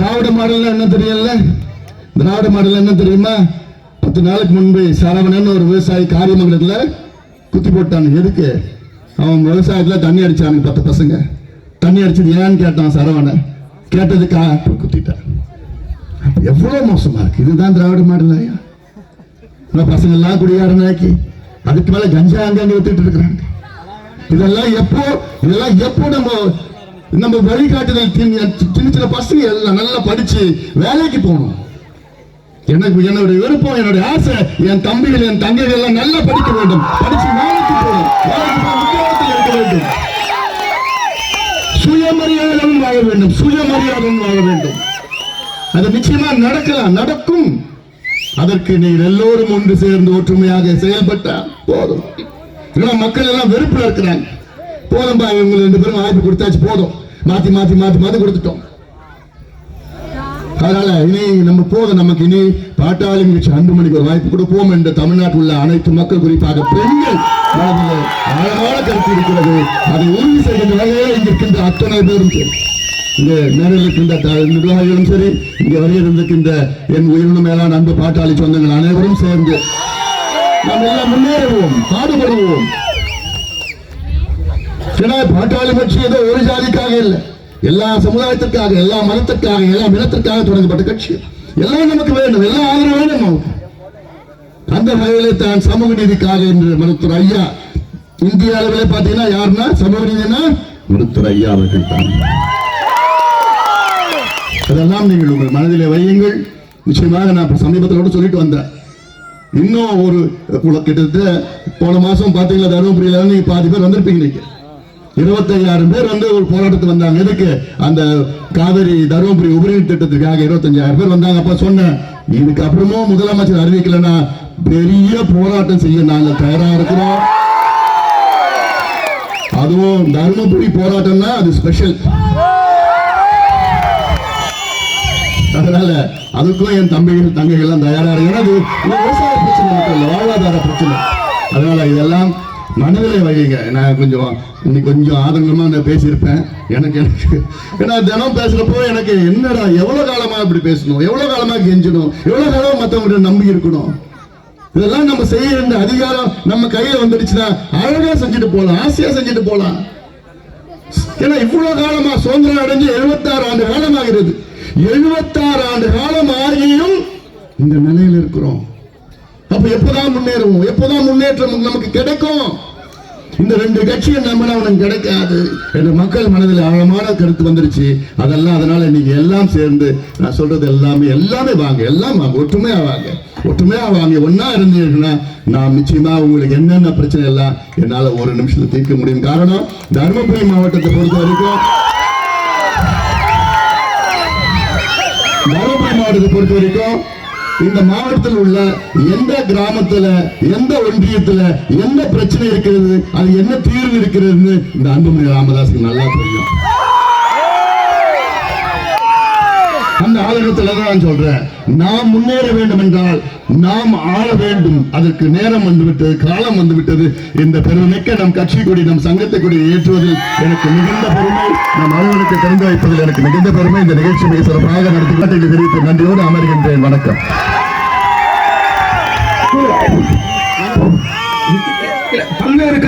திராவிட model என்ன தெரியல திராவிட model என்ன தெரியுமா? பத்து நாளுக்கு முன்பு சரவணன் ஒரு விவசாயி காரியமங்கலத்தில் குத்தி போட்டான் எதுக்கு? அவன் விவசாயத்தில் தண்ணி அடிச்சாங்க பத்து பசங்க. தண்ணி அடிச்சது ஏன்னு கேட்டான் சரவணன். கேட்டதுக்கா குத்திட்டான். எவ்வளோ மோசமா இருக்கு. இதுதான் திராவிட மாடல் ஐயா. நம்ம பசங்க எல்லாம் குடியாரனாக்கி அதுக்கு மேலே கஞ்சா அங்கே வித்துட்டு இருக்கிறாங்க. இதெல்லாம் எப்போ இதெல்லாம் எப்போ நம்ம நம்ம வழிகாட்டுதல் சின்ன சின்ன பசங்க எல்லாம் நல்லா படிச்சு வேலைக்கு போகணும். எனக்கு என்னுடைய விருப்பம் என்னுடைய ஆசை என் தம்பிகள் என் தங்கைகள் எல்லாம் நல்லா படிக்க வேண்டும். படிச்சு வேலைக்கு போகணும். வேலைக்கு இருக்க வேண்டும். சுயமரியாதையுடன் வாழ வேண்டும். சுயமரியாதையுடன் வாழ வேண்டும். அது நிச்சயமா நடக்கலாம் நடக்கும். அதற்கு நீங்கள் எல்லோரும் ஒன்று சேர்ந்து ஒற்றுமையாக செயல்பட்டா போதும். மக்கள் எல்லாம் வெறுப்பில் இருக்கிறாங்க. போதும்பா இவங்க ரெண்டு பேரும் வாய்ப்பு கொடுத்தாச்சு போதும். மாத்தி மாத்தி மாத்தி மாத்தி கொடுத்துட்டோம். அதனால இனி நம்ம போதும் நமக்கு இனி பாட்டாளி நிகழ்ச்சி அன்பு மணிக்கு ஒரு வாய்ப்பு கொடுப்போம் என்று தமிழ்நாட்டில் உள்ள அனைத்து மக்கள் குறிப்பாக பெண்கள் மனதில் ஆழமான கருத்து இருக்கிறது. அதை உறுதி செய்கின்ற வகையில் இங்கிருக்கின்ற அத்தனை பேரும் சரி. இங்க நேரில் இருக்கின்ற நிர்வாகிகளும் சரி இங்க இருந்திருக்கின்ற என் உயிரினும் மேலான அன்பு பாட்டாளி சொந்தங்கள் அனைவரும் சேர்ந்து நாம் எல்லாம் முன்னேறுவோம் பாடுபடுவோம். ஏன்னா பாட்டாளி கட்சி ஏதோ ஒரு ஜாதிக்காக இல்லை. எல்லா சமுதாயத்திற்காக எல்லா மதத்திற்காக எல்லா இனத்திற்காக தொடங்கப்பட்ட கட்சி. எல்லாம் நமக்கு வேண்டும். எல்லாம் ஆதரவு வேண்டும் அந்த வகையிலே தான் சமூக நீதிக்காக என்று மருத்துவர் ஐயா இந்திய அளவிலே பார்த்தீங்கன்னா யாருன்னா? சமூக நீதினா மருத்துவர் ஐயா அவர்கள் தான். அதெல்லாம் நீங்கள் உங்கள் மனதிலே வையுங்கள். நிச்சயமாக நான் சமீபத்தில் கூட சொல்லிட்டு வந்தேன். இன்னும் ஒரு கிட்டத்தட்ட போன மாசம் பாத்தீங்களா தருமபுரியில நீங்க பாதி பேர் வந்திருப்பீங்க நீங்க இருபத்தையாயிரம் பேர் வந்து ஒரு போராட்டத்துக்கு வந்தாங்க. எதுக்கு? அந்த காவிரி தருமபுரி உபரிநீர் திட்டத்திற்காக இருபத்தஞ்சாயிரம் பேர் வந்தாங்க. அப்ப சொன்னேன் இதுக்கப்புறமும் முதலமைச்சர் அறிவிக்கலன்னா பெரிய போராட்டம் செய்ய நாங்க தயாரா இருக்கிறோம். அதுவும் தருமபுரி போராட்டம்னா அது ஸ்பெஷல் அதனால அதுக்கும் என் தம்பிகள் தங்கைகள் எல்லாம் தயாரா இருக்கு ஏன்னா அது விவசாய பிரச்சனை மட்டும் இல்லை வாழ்வாதார பிரச்சனை. அதனால இதெல்லாம் மனதிலே வைங்க நான் கொஞ்சம் இன்னைக்கு கொஞ்சம் ஆதங்கமா நான் பேசியிருப்பேன். எனக்கு எனக்கு ஏன்னா தினம் பேசுறப்போ எனக்கு என்னடா எவ்வளவு காலமா இப்படி பேசணும்? எவ்வளவு காலமா கெஞ்சணும்? எவ்வளவு காலமா மத்தவங்க நம்பி இருக்கணும்? இதெல்லாம் நம்ம செய்ய வேண்டிய அதிகாரம் நம்ம கையில வந்துடுச்சுன்னா அழகா செஞ்சுட்டு போலாம் ஆசையா செஞ்சுட்டு போலாம். ஏன்னா இவ்வளவு காலமா சுதந்திரம் அடைஞ்சு 76 ஆண்டு காலமாகிறது 76 ஆண்டு காலம் ஆகியும் இந்த நிலையில் இருக்கிறோம். அப்ப எப்பதான் முன்னேறுவோம்? எப்பதான் முன்னேற்றம் நமக்கு கிடைக்கும்? இந்த ரெண்டு கட்சியை நம்பினா அவனுக்கு கிடைக்காது என்று மக்கள் மனதில் ஆழமான கருத்து வந்துருச்சு. அதெல்லாம் அதனால நீங்க எல்லாம் சேர்ந்து நான் சொல்றது எல்லாமே எல்லாமே வாங்க எல்லாம் வாங்க ஒற்றுமையா வாங்க. ஒற்றுமையா வாங்க ஒன்னா இருந்தீங்கன்னா நான் நிச்சயமா உங்களுக்கு என்னென்ன பிரச்சனை எல்லாம் என்னால ஒரு நிமிஷத்துல தீர்க்க முடியும். காரணம் தருமபுரி மாவட்டத்தை பொறுத்த வரைக்கும் தருமபுரி மாவட்டத்தை பொறுத்த வரைக்கும் இந்த மாவட்டத்தில் உள்ள எந்த கிராமத்துல எந்த ஒன்றியத்துல என்ன பிரச்சனை இருக்கிறது அது என்ன தீர்வு இருக்கிறதுன்னு இந்த அன்புமணி ராமதாஸுக்கு நல்லா தெரியும் அந்த ஆளுநத்துல தான் நான் சொல்றேன். நாம் முன்னேற வேண்டும் என்றால் நாம் ஆள வேண்டும். அதற்கு நேரம் வந்துவிட்டது காலம் வந்துவிட்டது. இந்த பெருமைக்க நம் கட்சி கொடி நம் சங்கத்தை கொடி ஏற்றுவதில் எனக்கு மிகுந்த பெருமை. நம் அலுவலகத்தை திறந்து வைப்பதில் எனக்கு மிகுந்த பெருமை. இந்த நிகழ்ச்சி மிக சிறப்பாக நடத்தி தெரிவித்து நன்றியோடு அமர்கின்றேன். வணக்கம். பல்வேறு